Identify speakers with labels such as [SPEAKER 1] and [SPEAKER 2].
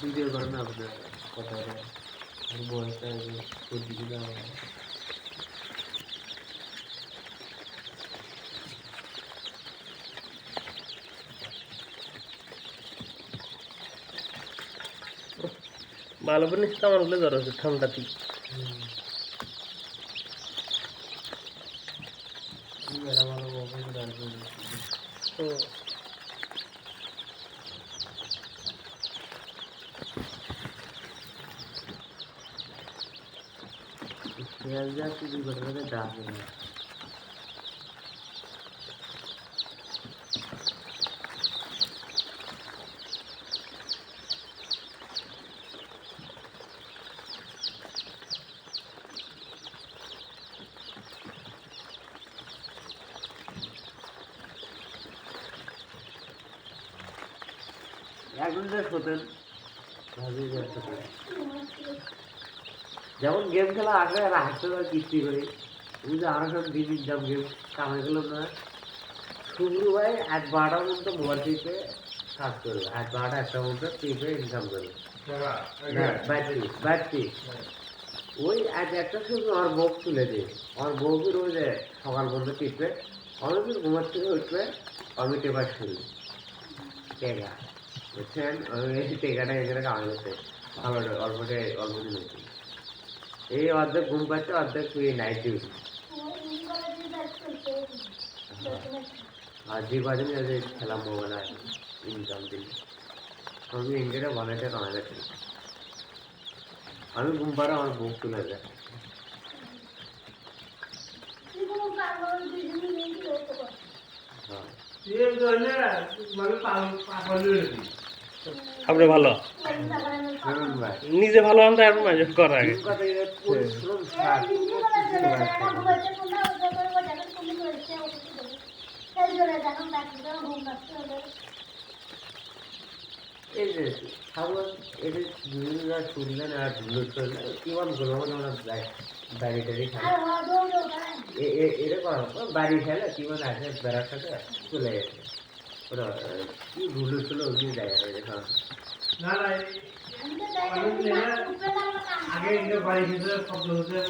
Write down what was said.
[SPEAKER 1] Video করে না আপনার কথা বয়সটা সর্দি
[SPEAKER 2] ভালো করে নিচ্ছে আমার বলে জ্বর হচ্ছে ঠান্ডাতে
[SPEAKER 1] ডাকে না এখন যা শোতেন ভাবি যা শোতেন যেমন গেম খেলা আগে আর হাঁটতে পারে কিস্তি করে। তুমি যে আরও সব দিন ইনকাম গেম কামাই গেল না শুভ্রু ভাই আজ বারোটার মধ্যে মোবাইল টিপে কাজ করবে। আজ বারোটা একটা মধ্যে টিপে ইনকাম করবে। ব্যাটারি ব্যাটারি ওই আজ একটা শুধু আমার বউ তুলে দিয়ে আমার বউকে রোজ সকাল পর্যন্ত টিপবে অনেকদিন ঘুমার থেকে উঠবে আমি টেপার শুনি বুঝছেন আমি এই টেকাটা এখানে কামাই করতে ভালো অল্পটে অল্প দিন হয়েছে এই অর্ধেক ঘুম পাচ্ছে অর্ধেক তুই নাইট ডিউটি আর যে বাজে যে খেলা মোবাইল আছে ইনকাম দিলে আমি ইন্ডিয়াটা ভালো একটা কামাই আমি ঘুম পাড়া আমার বুক তুলে যায় হ্যাঁ।
[SPEAKER 2] আপনি ভালো? নিজে ভালো হন তারপর মাঝে করা আগে।
[SPEAKER 1] এই যে আমরা বাড়ি টাড়ি খাই। এ- এ- বাড়ি খেলে কিমান চলে গেছে। ওরা কি ধুলো ছিল ওই জায়গা হয়ে গেছে
[SPEAKER 3] আগে বাড়ি ভিতরে স্বপ্ন হচ্ছে